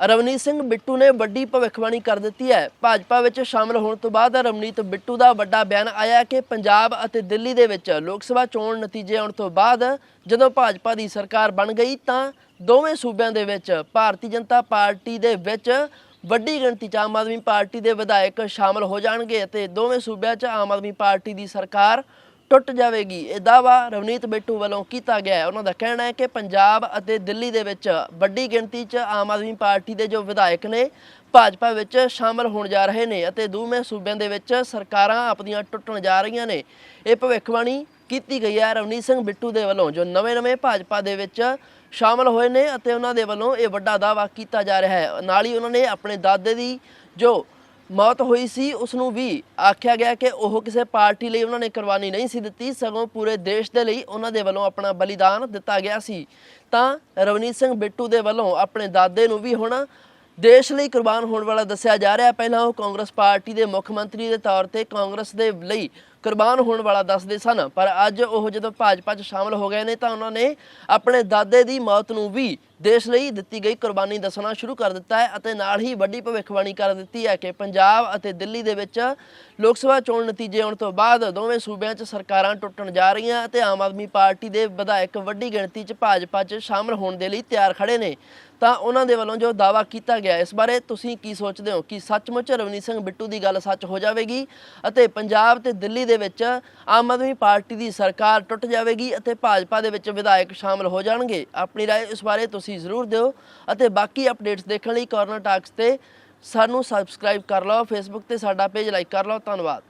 ਰਵਨੀਤ ਸਿੰਘ ਬਿੱਟੂ ਨੇ ਵੱਡੀ ਭਵਿੱਖਬਾਣੀ ਕਰ ਦਿੱਤੀ ਹੈ। ਭਾਜਪਾ ਵਿੱਚ ਸ਼ਾਮਲ ਹੋਣ ਤੋਂ ਬਾਅਦ ਰਵਨੀਤ ਬਿੱਟੂ ਦਾ ਵੱਡਾ ਬਿਆਨ ਆਇਆ ਕਿ ਪੰਜਾਬ ਅਤੇ ਦਿੱਲੀ ਦੇ ਵਿੱਚ ਲੋਕ ਸਭਾ ਚੋਣ ਨਤੀਜੇ ਆਉਣ ਤੋਂ ਬਾਅਦ ਜਦੋਂ ਭਾਜਪਾ ਦੀ ਸਰਕਾਰ ਬਣ ਗਈ ਤਾਂ ਦੋਵੇਂ ਸੂਬਿਆਂ ਦੇ ਵਿੱਚ ਭਾਰਤੀ ਜਨਤਾ ਪਾਰਟੀ ਦੇ ਵਿੱਚ ਵੱਡੀ ਗਿਣਤੀ 'ਚ ਆਮ ਆਦਮੀ ਪਾਰਟੀ ਦੇ ਵਿਧਾਇਕ ਸ਼ਾਮਲ ਹੋ ਜਾਣਗੇ ਅਤੇ ਦੋਵੇਂ ਸੂਬਿਆਂ 'ਚ ਆਮ ਆਦਮੀ ਪਾਰਟੀ ਦੀ ਸਰਕਾਰ ਟੁੱਟ ਜਾਵੇਗੀ। ਇਹ ਦਾਵਾ ਰਵਨੀਤ ਬਿੱਟੂ ਵੱਲੋਂ ਕੀਤਾ ਗਿਆ ਹੈ। ਉਹਨਾਂ ਦਾ ਕਹਿਣਾ ਹੈ ਕਿ ਪੰਜਾਬ ਅਤੇ ਦਿੱਲੀ ਦੇ ਵਿੱਚ ਵੱਡੀ ਗਿਣਤੀ 'ਚ ਆਮ ਆਦਮੀ ਪਾਰਟੀ ਦੇ ਜੋ ਵਿਧਾਇਕ ਨੇ, ਭਾਜਪਾ ਵਿੱਚ ਸ਼ਾਮਲ ਹੋਣ ਜਾ ਰਹੇ ਨੇ ਅਤੇ ਦੋਵੇਂ ਸੂਬਿਆਂ ਦੇ ਵਿੱਚ ਸਰਕਾਰਾਂ ਆਪਣੀਆਂ ਟੁੱਟਣ ਜਾ ਰਹੀਆਂ ਨੇ। ਇਹ ਭਵਿੱਖਬਾਣੀ ਕੀਤੀ ਗਈ ਹੈ। ਰਵਨੀਤ ਸਿੰਘ ਬਿੱਟੂ ਦੇ ਵੱਲੋਂ ਜੋ ਨਵੇਂ-ਨਵੇਂ ਭਾਜਪਾ ਦੇ ਵਿੱਚ ਸ਼ਾਮਲ ਹੋਏ ਨੇ ਅਤੇ ਉਹਨਾਂ ਦੇ ਵੱਲੋਂ ਇਹ ਵੱਡਾ ਦਾਵਾ ਕੀਤਾ ਜਾ ਰਿਹਾ ਹੈ। ਨਾਲ ਹੀ ਉਹਨਾਂ ਨੇ ਆਪਣੇ ਦਾਦੇ ਦੀ ਜੋ ਮੌਤ ਹੋਈ ਸੀ ਉਸ ਨੂੰ ਵੀ ਆਖਿਆ ਗਿਆ ਕਿ ਉਹ ਕਿਸੇ ਪਾਰਟੀ ਲਈ ਉਹਨਾਂ ਨੇ ਕੁਰਬਾਨੀ ਨਹੀਂ ਸੀ ਦਿੱਤੀ, ਸਗੋਂ ਪੂਰੇ ਦੇਸ਼ ਦੇ ਲਈ ਉਹਨਾਂ ਦੇ ਵੱਲੋਂ ਆਪਣਾ ਬਲੀਦਾਨ ਦਿੱਤਾ ਗਿਆ ਸੀ। ਤਾਂ ਰਵਨੀਤ ਸਿੰਘ ਬਿੱਟੂ ਦੇ ਵੱਲੋਂ ਆਪਣੇ ਦਾਦੇ ਨੂੰ ਵੀ ਹੁਣ ਦੇਸ਼ ਲਈ ਕੁਰਬਾਨ ਹੋਣ ਵਾਲਾ ਦੱਸਿਆ ਜਾ ਰਿਹਾ ਪਹਿਲਾਂ ਉਹ ਕਾਂਗਰਸ ਪਾਰਟੀ ਦੇ ਮੁੱਖ ਮੰਤਰੀ ਦੇ ਤੌਰ ਤੇ ਕਾਂਗਰਸ ਦੇ ਲਈ ਕੁਰਬਾਨ ਹੋਣ ਵਾਲਾ ਦੱਸਦੇ ਸਨ, ਪਰ ਅੱਜ ਉਹ ਜਦੋਂ ਭਾਜਪਾ 'ਚ ਸ਼ਾਮਲ ਹੋ ਗਏ ਨੇ ਤਾਂ ਉਹਨਾਂ ਨੇ ਆਪਣੇ ਦਾਦੇ ਦੀ ਮੌਤ ਨੂੰ ਵੀ ਦੇਸ਼ ਲਈ ਦਿੱਤੀ ਗਈ ਕੁਰਬਾਨੀ ਦੱਸਣਾ ਸ਼ੁਰੂ ਕਰ ਦਿੱਤਾ ਹੈ ਅਤੇ ਨਾਲ ਹੀ ਵੱਡੀ ਭਵਿੱਖਬਾਣੀ ਕਰ ਦਿੱਤੀ ਹੈ ਕਿ ਪੰਜਾਬ ਅਤੇ ਦਿੱਲੀ ਦੇ ਵਿੱਚ ਲੋਕ ਸਭਾ ਚੋਣ ਨਤੀਜੇ ਆਉਣ ਤੋਂ ਬਾਅਦ ਦੋਵੇਂ ਸੂਬਿਆਂ 'ਚ ਸਰਕਾਰਾਂ ਟੁੱਟਣ ਜਾ ਰਹੀਆਂ ਅਤੇ ਆਮ ਆਦਮੀ ਪਾਰਟੀ ਦੇ ਵਿਧਾਇਕ ਵੱਡੀ ਗਿਣਤੀ 'ਚ ਭਾਜਪਾ 'ਚ ਸ਼ਾਮਲ ਹੋਣ ਦੇ ਲਈ ਤਿਆਰ ਖੜੇ ਨੇ। ਤਾਂ ਉਹਨਾਂ ਦੇ ਵੱਲੋਂ ਜੋ ਦਾਵਾ ਕੀਤਾ ਗਿਆ, ਇਸ ਬਾਰੇ ਤੁਸੀਂ ਕੀ ਸੋਚਦੇ ਹੋ? ਕਿ ਸੱਚਮੁੱਚ ਰਵਨੀਤ ਸਿੰਘ ਬਿੱਟੂ ਦੀ ਗੱਲ ਸੱਚ ਹੋ ਜਾਵੇਗੀ ਅਤੇ ਪੰਜਾਬ ਤੇ ਦਿੱਲੀ ਦੇ ਦੇ ਵਿੱਚ ਆਮ ਆਦਮੀ ਪਾਰਟੀ ਦੀ ਸਰਕਾਰ ਟੁੱਟ ਜਾਵੇਗੀ ਅਤੇ ਭਾਜਪਾ ਦੇ ਵਿੱਚ ਵਿਧਾਇਕ ਸ਼ਾਮਲ ਹੋ ਜਾਣਗੇ ਆਪਣੀ رائے ਇਸ ਬਾਰੇ ਤੁਸੀਂ ਜ਼ਰੂਰ ਦਿਓ ਅਤੇ ਬਾਕੀ ਅਪਡੇਟਸ ਦੇਖਣ ਲਈ ਕਾਰਨਰ ਟਾਕਸ ਤੇ ਸਾਨੂੰ ਸਬਸਕ੍ਰਾਈਬ ਕਰ ਲਓ ਫੇਸਬੁੱਕ ਤੇ ਸਾਡਾ ਪੇਜ ਲਾਈਕ ਕਰ ਲਓ ਧੰਨਵਾਦ